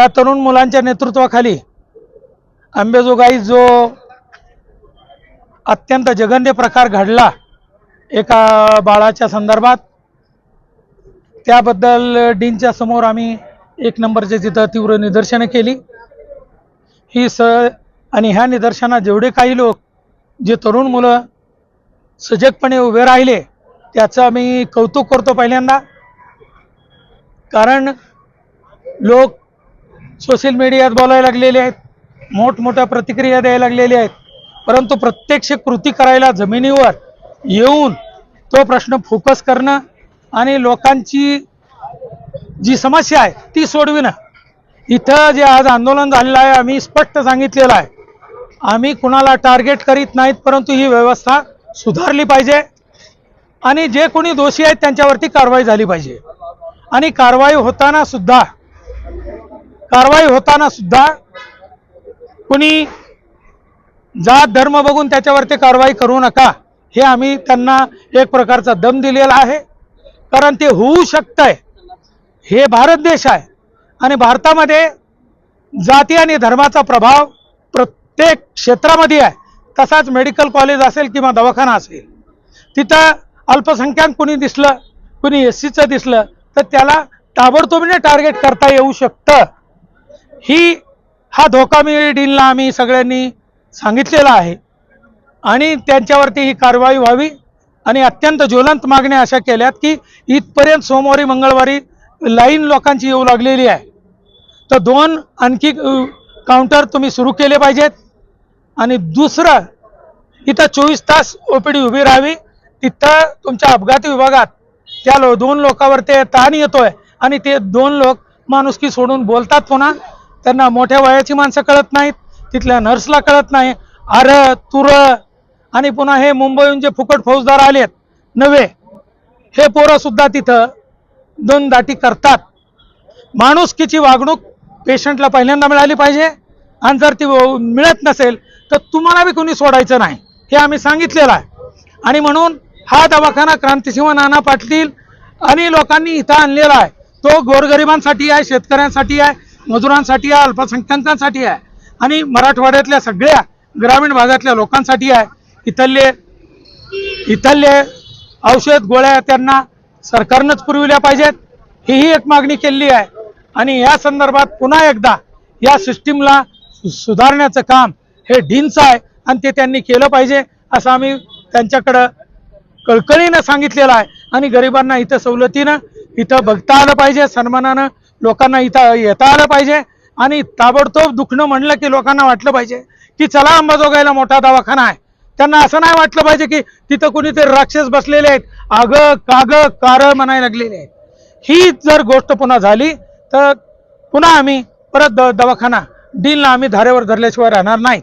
त्या तरुण मुलांच्या नेतृत्वाखाली अंबेजोगाई जो अत्यंत जघन्य प्रकार घडला एका बाळाच्या संदर्भात त्याबद्दल डीनच्या समोर आम्ही एक नंबरचे तिथं तीव्र निदर्शनं केली. ही स आणि ह्या निदर्शनात जेवढे काही लोक जे तरुण मुलं सजगपणे उभे राहिले त्याचं आम्ही कौतुक करतो पहिल्यांदा. कारण लोक सोशल मीडियात बोलायला लागलेले आहेत. मोठमोठ्या प्रतिक्रिया द्यायला लागलेल्या आहेत. परंतु प्रत्यक्ष कृती करायला जमिनीवर येऊन तो प्रश्न फोकस करणं आणि लोकांची जी समस्या आहे ती सोडविणं. इथं जे आज आंदोलन झालेलं आहे आम्ही स्पष्ट सांगितलेलं आहे. आम्ही कुणाला टार्गेट करीत नाहीत परंतु ही व्यवस्था सुधारली पाहिजे. आणि जे कोणी दोषी आहेत त्यांच्यावरती कारवाई झाली पाहिजे. आणि कारवाई होताना सुद्धा कारवाई होताना सुद्धा कुणी जात धर्म बघून त्याच्यावरती कारवाई करू नका हे आम्ही त्यांना एक प्रकारचा दम दिलेला आहे. कारण ते होऊ शकतंय. हे भारत देश आहे. आणि भारतामध्ये जाती आणि धर्माचा प्रभाव प्रत्येक क्षेत्रामध्ये आहे. तसाच मेडिकल कॉलेज असेल किंवा दवाखाना असेल. तिथं अल्पसंख्याक कुणी दिसलं कुणी एस सीचं दिसलं तर त्याला ताबडतोबीने टार्गेट करता येऊ शकतं. ही हा धोका मी डीलला आम्ही सगळ्यांनी सांगितलेला आहे. आणि त्यांच्यावरती ही कारवाई व्हावी आणि अत्यंत ज्वलंत मागण्या अशा केल्यात की इथपर्यंत सोमवारी मंगळवारी लाईन लोकांची येऊ लागलेली आहे. तर दोन आणखी काउंटर तुम्ही सुरू केले पाहिजेत. आणि दुसरं इथं चोवीस तास ओपीडी उभी राहावी. तिथं तुमच्या अपघाती विभागात त्या लो दोन लोकांवर ते ताण येतोय आणि ते दोन लोक माणुसकी सोडून बोलतात पुन्हा. त्यांना मोठ्या वयाची माणसं कळत नाहीत तिथल्या नर्सला कळत नाही. आर तुर आणि पुन्हा हे मुंबईहून जे फुकट फौजदार आलेत नवे हे पोरं सुद्धा तिथं दोन दाटी करतात. माणुसकीची वागणूक पेशंटला पहिल्यांदा मिळाली पाहिजे. आणि जर ती मिळत नसेल तर तुम्हाला बी कोणी सोडायचं नाही. हे आम्ही सांगितलेलं आहे. आणि म्हणून हा दवाखाना क्रांतिसिंह नाना पाटील आणि लोकांनी इथं आणलेला आहे. तो गोरगरिबांसाठी आहे शेतकऱ्यांसाठी आहे. मजुरांसाठी आहे अल्पसंख्याकांसाठी आहे. आणि मराठवाड्यातल्या सगळ्या ग्रामीण भागातल्या लोकांसाठी आहे. इथले इथले औषध गोळ्या त्यांना सरकारनंच पुरविल्या पाहिजेत. हीही एक मागणी केलेली आहे. आणि या संदर्भात पुन्हा एकदा या सिस्टीमला सुधारण्याचं काम हे डीनचं आहे आणि ते त्यांनी केलं पाहिजे असं आम्ही त्यांच्याकडं कळकळीनं सांगितलेलं आहे. आणि गरिबांना इथं सवलतीनं इथं बघता आलं पाहिजे सन्मानानं लोकांना इथं येता आलं पाहिजे आणि ताबडतोब दुखणं म्हणलं की लोकांना वाटलं पाहिजे की चला अंबाजोगाईला मोठा दवाखाना आहे. त्यांना असं नाही वाटलं पाहिजे की तिथं कुणीतरी राक्षस बसलेले आहेत. आग काग कार म्हणायला लागलेले आहेत. ही जर गोष्ट पुन्हा झाली तर पुन्हा आम्ही परत द दवाखाना डीलला आम्ही धारेवर धरल्याशिवाय राहणार नाही